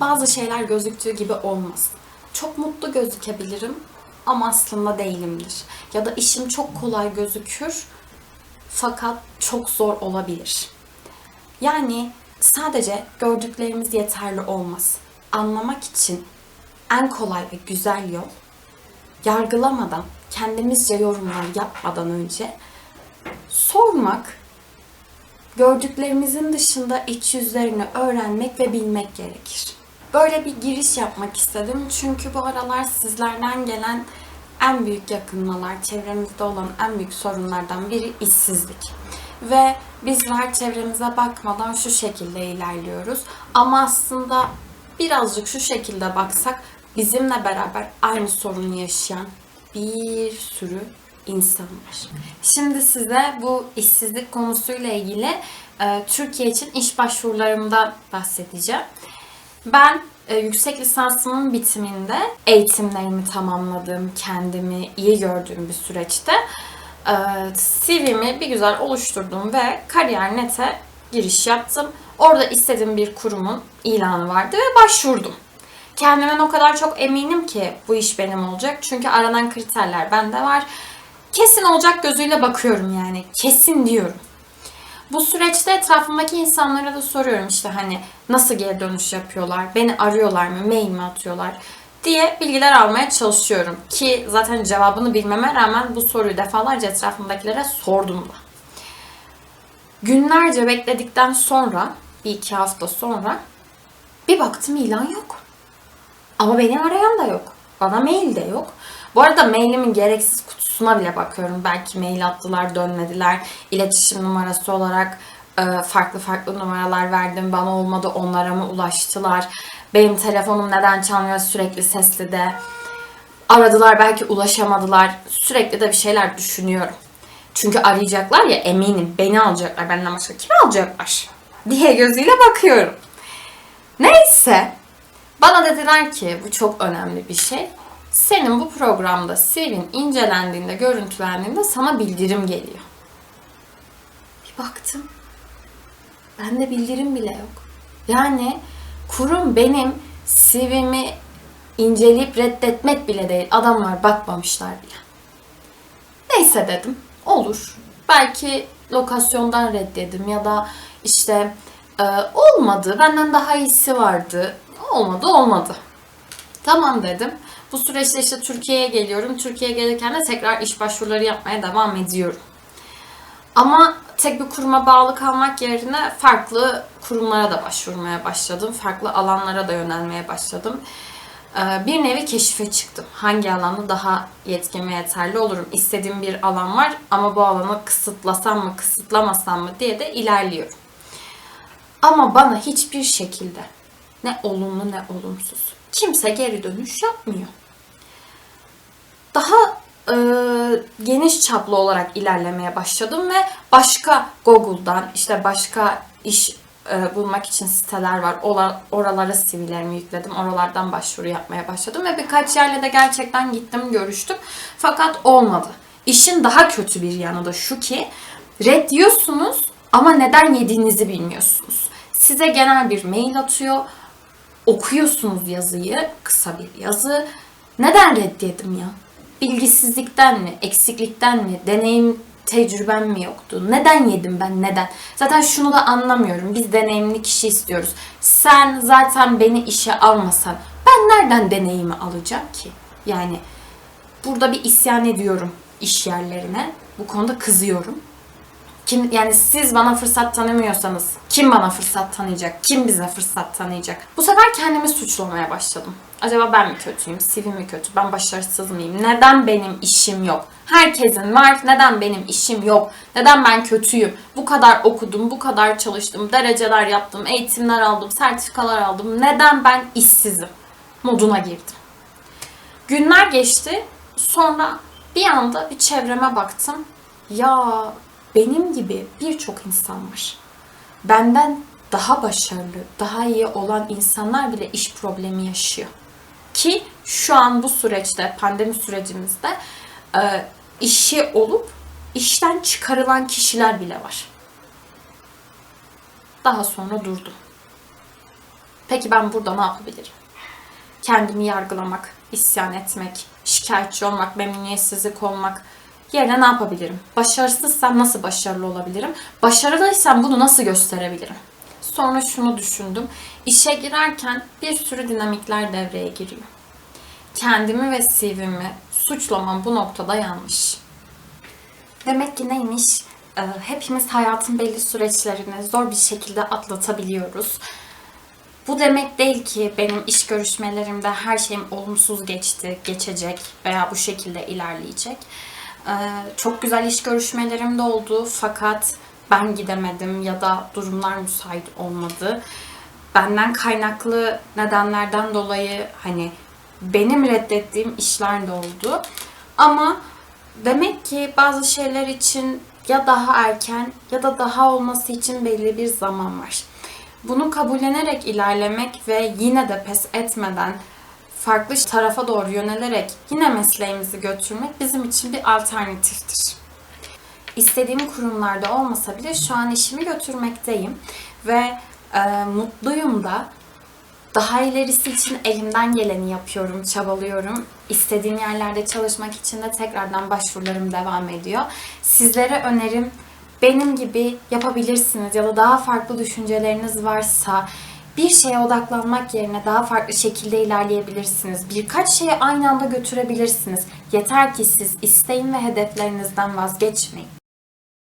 bazı şeyler gözüktüğü gibi olmaz. Çok mutlu gözükebilirim ama aslında değilimdir. Ya da işim çok kolay gözükür fakat çok zor olabilir. Yani sadece gördüklerimiz yeterli olmaz. Anlamak için en kolay ve güzel yol yargılamadan, kendimizce yorumlar yapmadan önce sormak, gördüklerimizin dışında iç yüzlerini öğrenmek ve bilmek gerekir. Böyle bir giriş yapmak istedim çünkü bu aralar sizlerden gelen en büyük yakınmalar, çevremizde olan en büyük sorunlardan biri işsizlik. Ve bizler çevremize bakmadan şu şekilde ilerliyoruz. Ama aslında birazcık şu şekilde baksak bizimle beraber aynı sorunu yaşayan bir sürü insan var. Şimdi size bu işsizlik konusuyla ilgili e, Türkiye için iş başvurularımdan bahsedeceğim. Ben e, yüksek lisansımın bitiminde eğitimlerimi tamamladığım, kendimi iyi gördüğüm bir süreçte e, CV'mi bir güzel oluşturdum ve Kariyer.net'e giriş yaptım. Orada istediğim bir kurumun ilanı vardı ve başvurdum. Kendimden o kadar çok eminim ki bu iş benim olacak. Çünkü aranan kriterler bende var. Kesin olacak gözüyle bakıyorum yani. Kesin diyorum. Bu süreçte etrafımdaki insanlara da soruyorum işte hani nasıl geri dönüş yapıyorlar, beni arıyorlar mı, mail mi atıyorlar diye bilgiler almaya çalışıyorum. Ki zaten cevabını bilmeme rağmen bu soruyu defalarca etrafımdakilere sordum da. Günlerce bekledikten sonra, bir iki hafta sonra bir baktım ilan yok. Ama beni arayan da yok. Bana mail de yok. Bu arada mailimin gereksiz kutusuna bile bakıyorum. Belki mail attılar, dönmediler. İletişim numarası olarak e, farklı farklı numaralar verdim. Bana olmadı, onlara mı ulaştılar? Benim telefonum neden çalmıyor sürekli sesli de? Aradılar belki ulaşamadılar. Sürekli de bir şeyler düşünüyorum. Çünkü arayacaklar ya eminim beni alacaklar. Benden başka kimi alacaklar? Diye gözüyle bakıyorum. Neyse. Bana dediler ki bu çok önemli bir şey. Senin bu programda CV'nin incelendiğinde, görüntülendiğinde sana bildirim geliyor. Bir baktım. Bende bildirim bile yok. Yani kurum benim CV'mi inceleyip reddetmek bile değil. Adamlar bakmamışlar bile. Neyse dedim. Olur. Belki lokasyondan reddedim ya da işte e, olmadı. Benden daha iyisi vardı. Olmadı olmadı. Tamam dedim. Bu süreçte işte Türkiye'ye geliyorum. Türkiye'ye gelirken de tekrar iş başvuruları yapmaya devam ediyorum. Ama tek bir kuruma bağlı kalmak yerine farklı kurumlara da başvurmaya başladım. Farklı alanlara da yönelmeye başladım. Ee, Bir nevi keşfe çıktım. Hangi alanda daha yetkin ve yeterli olurum? İstediğim bir alan var ama bu alanı kısıtlasam mı, kısıtlamasam mı diye de ilerliyorum. Ama bana hiçbir şekilde ne olumlu ne olumsuz kimse geri dönüş yapmıyor. Daha e, geniş çaplı olarak ilerlemeye başladım ve başka Google'dan işte başka iş e, bulmak için siteler var. Oralara CV'lerimi yükledim. Oralardan başvuru yapmaya başladım ve birkaç yerle de gerçekten gittim, görüştüm. Fakat olmadı. İşin daha kötü bir yanı da şu ki red diyorsunuz ama neden yediğinizi bilmiyorsunuz. Size genel bir mail atıyor. Okuyorsunuz yazıyı, kısa bir yazı. Neden reddedim ya? Bilgisizlikten mi, eksiklikten mi, deneyim tecrübem mi yoktu? Neden yedim ben, neden? Zaten şunu da anlamıyorum. Biz deneyimli kişi istiyoruz. Sen zaten beni işe almasan ben nereden deneyimi alacağım ki? Yani burada bir isyan ediyorum iş yerlerine. Bu konuda kızıyorum. Kim yani siz bana fırsat tanımıyorsanız kim bana fırsat tanıyacak? Kim bize fırsat tanıyacak? Bu sefer kendimi suçlamaya başladım. Acaba ben mi kötüyüm? CV mi kötü? Ben başarısız mıyım? Neden benim işim yok? Herkesin var. Neden benim işim yok? Neden ben kötüyüm? Bu kadar okudum, bu kadar çalıştım, dereceler yaptım, eğitimler aldım, sertifikalar aldım. Neden ben işsizim? Moduna girdim. Günler geçti. Sonra bir anda bir çevreme baktım. Ya benim gibi birçok insan var. Benden daha başarılı, daha iyi olan insanlar bile iş problemi yaşıyor. Ki şu an bu süreçte, pandemi sürecimizde e, işi olup işten çıkarılan kişiler bile var. Daha sonra durdum. Peki ben burada ne yapabilirim? Kendimi yargılamak, isyan etmek, şikayetçi olmak, memnuniyetsizlik olmak yerine ne yapabilirim? Başarısızsam nasıl başarılı olabilirim? Başarılıysam bunu nasıl gösterebilirim? Sonra şunu düşündüm. İşe girerken bir sürü dinamikler devreye giriyor. Kendimi ve CV'mi suçlamam bu noktada yanlış. Demek ki neymiş? Ee, hepimiz hayatın belli süreçlerini zor bir şekilde atlatabiliyoruz. Bu demek değil ki benim iş görüşmelerimde her şeyim olumsuz geçti, geçecek veya bu şekilde ilerleyecek. Ee, çok güzel iş görüşmelerim de oldu fakat ben gidemedim ya da durumlar müsait olmadı. Benden kaynaklı nedenlerden dolayı hani benim reddettiğim işler de oldu. Ama demek ki bazı şeyler için ya daha erken ya da daha olması için belli bir zaman var. Bunu kabullenerek ilerlemek ve yine de pes etmeden farklı tarafa doğru yönelerek yine mesleğimizi götürmek bizim için bir alternatiftir. İstediğim kurumlarda olmasa bile şu an işimi götürmekteyim ve e, mutluyum da daha ilerisi için elimden geleni yapıyorum, çabalıyorum. İstediğim yerlerde çalışmak için de tekrardan başvurularım devam ediyor. Sizlere önerim benim gibi yapabilirsiniz ya da daha farklı düşünceleriniz varsa bir şeye odaklanmak yerine daha farklı şekilde ilerleyebilirsiniz. Birkaç şeyi aynı anda götürebilirsiniz. Yeter ki siz isteyin ve hedeflerinizden vazgeçmeyin.